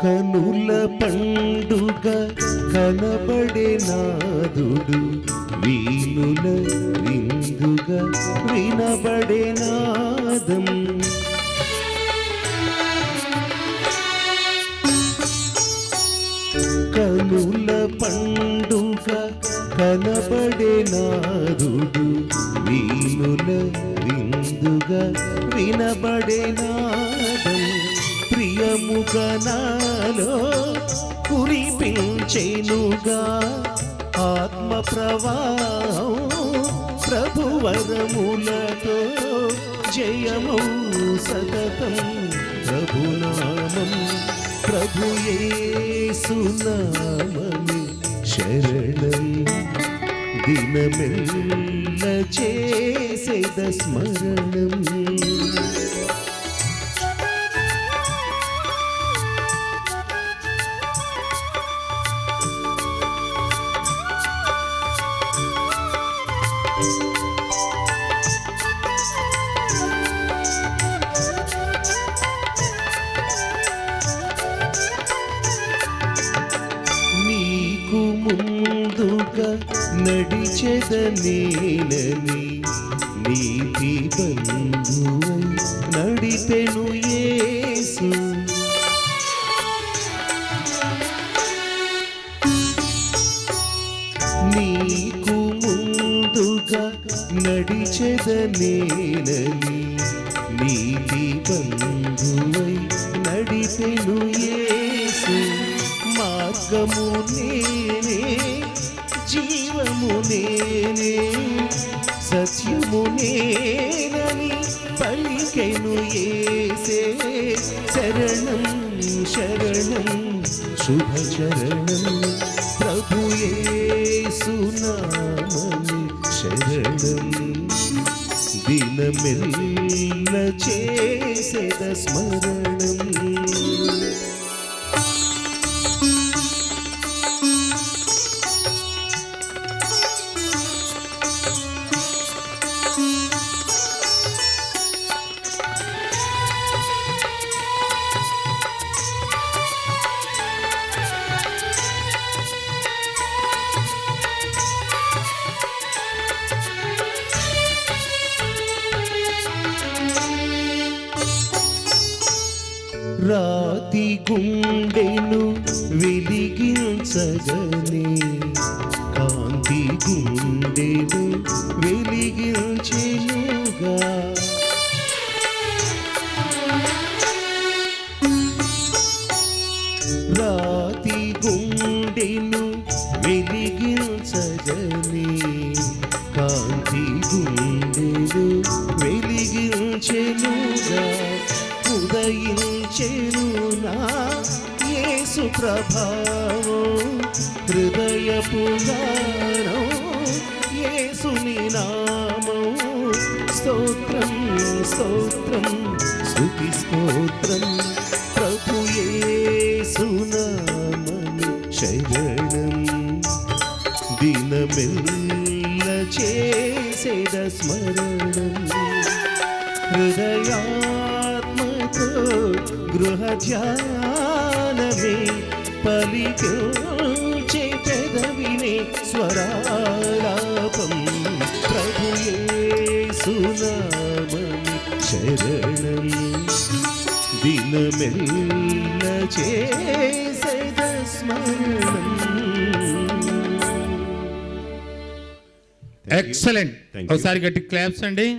కనుల పండుగ కనబడే నాదుడు వీణుల విందుగా వినబడే నాదం కనుల పండుగ కనబడే నాదుడు వీణుల విందుగా వినబడే నాదం ప్రియముగా నాలో కురిపించెనుగా ఆత్మ ప్రవాహం ప్రభువరములతో జయము సతతం. ప్రభునామం ప్రభుయేసునామమి శరణం. దినమెల్ల చేసేద స్మరణం. ముందుగా నడిచెద నీతి బంధువై నడిపెను యేసు. నీకు ముందుగా నడిచెద నీతి బంధువై నడిపెను జీవము నేనే సత్యము నేనని పలికెను ఏసే. శరణం శరణం శుభ చరణం ప్రభు సునామని శరణం. దినమెల్ల చేసేద స్మరణం. రాతి గుండెను వెలిగించగనే. కాంతి గుండెను వెలిగించెనుగా. రాతి గుండెను వెలిగించగనే. కాంతి గుండెను వెలిగించెనుగా. ఉదయం నా యేసు ప్రభావం హృదయపు గానం యేసుని నామం. స్తోత్రం స్తోత్రం స్తుతి స్తోత్రం ప్రభు యేసునామని శరణం. దినమెల్ల చేసేద స్మరణం. హృదయా హృదయాత్మతో గృహ ధ్యానమే పెదవినే స్వరాలాపం. ప్రభుయే శరణం. దినమెల్ల చేసేద స్మరణం. ఎక్సలెంట్. ఒకసారి గట్టి క్లాప్స్ అండి.